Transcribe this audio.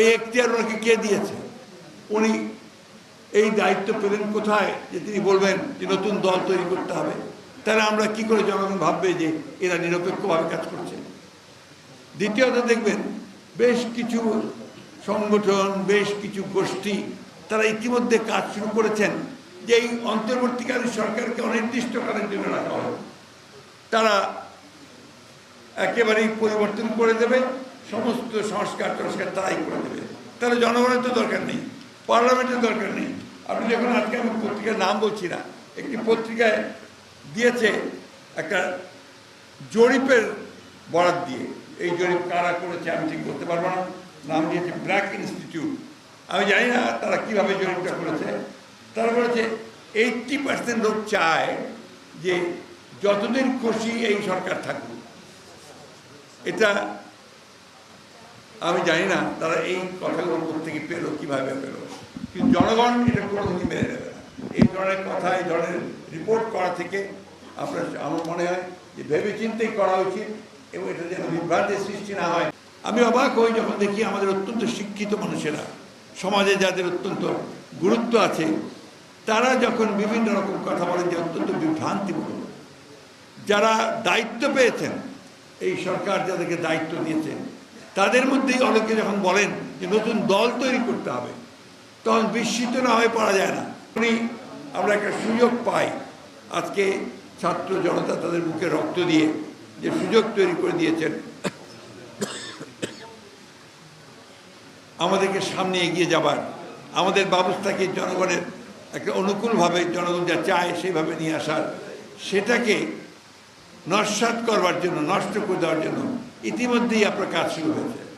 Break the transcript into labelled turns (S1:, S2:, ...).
S1: এই এখতিয়ার ওনাকে কে দিয়েছে? উনি এই দায়িত্ব পেলেন কোথায়? যে তিনি বলবেন যে নতুন দল তৈরি করতে হবে। তাহলে আমরা কি করে জনগণ ভাববে যে এরা নিরপেক্ষভাবে কাজ করছে? দ্বিতীয়ত দেখবেন, বেশ কিছু সংগঠন, বেশ কিছু গোষ্ঠী, তারা ইতিমধ্যে কাজ শুরু করেছেন যে এই অন্তর্বর্তীকালীন সরকারকে অনির্দিষ্টকালের জন্য রাখা হবে তারা একেবারেই পরিবর্তন করে দেবে। সমস্ত সংস্কার টংস্কার তারাই করে দেবে। তাহলে জনগণের তো দরকার নেই, পার্লামেন্টের দরকার নেই। আপনি দেখুন, আজকে আমি পত্রিকার নাম বলছি না, একটি পত্রিকায় দিয়েছে একটা জরিপের বরাদ দিয়ে। এই জরিপ কারা করেছে আমি ঠিক বলতে পারব না, নাম দিয়েছে ব্র্যাক ইনস্টিটিউট। আমি জানি না তারা কীভাবে জরিপটা করেছে। তারা বলেছে, এইটটি পার্সেন্ট লোক চায় যে যতদিন খুশি এই সরকার থাকুক। এটা আমি জানি না তারা এই কথাগুলো থেকে পেল, কীভাবে পেল। কিন্তু জনগণ এটা কোনোদিনই মেনে নেবে না। এই ধরনের কথা, এই ধরনের রিপোর্ট করা থেকে আপনার, আমার মনে হয় যে ভেবে চিন্তেই করা উচিত এবং এটা যেন বিভ্রান্তের সৃষ্টি না হয়। আমি অবাক হই যখন দেখি আমাদের অত্যন্ত শিক্ষিত মানুষেরা, সমাজে যাদের অত্যন্ত গুরুত্ব আছে, তারা যখন বিভিন্ন রকম কথা বলেন যে অত্যন্ত বিভ্রান্তিমূলক যারা দায়িত্ব পেয়েছেন, এই সরকার যাদেরকে দায়িত্ব দিয়েছে তাদের মধ্যেই অনেকে যখন বলেন যে নতুন দল তৈরি করতে হবে, তখন বিস্মিত না হয়ে পড়া যায় না। উনি, আমরা একটা সুযোগ পাই। আজকে ছাত্র জনতা তাদের বুকে রক্ত দিয়ে যে সুযোগ তৈরি করে দিয়েছেন। আমাদেরকে সামনে এগিয়ে যাবার, আমাদের ব্যবস্থাকে জনগণের একটা অনুকূলভাবে জনগণ যা চায় সেইভাবে নিয়ে আসার, সেটাকে নস্বাত করবার জন্য নষ্ট করে দেওয়ার জন্য। ইতিমধ্যেই আপনার কাজ শুরু হয়েছে।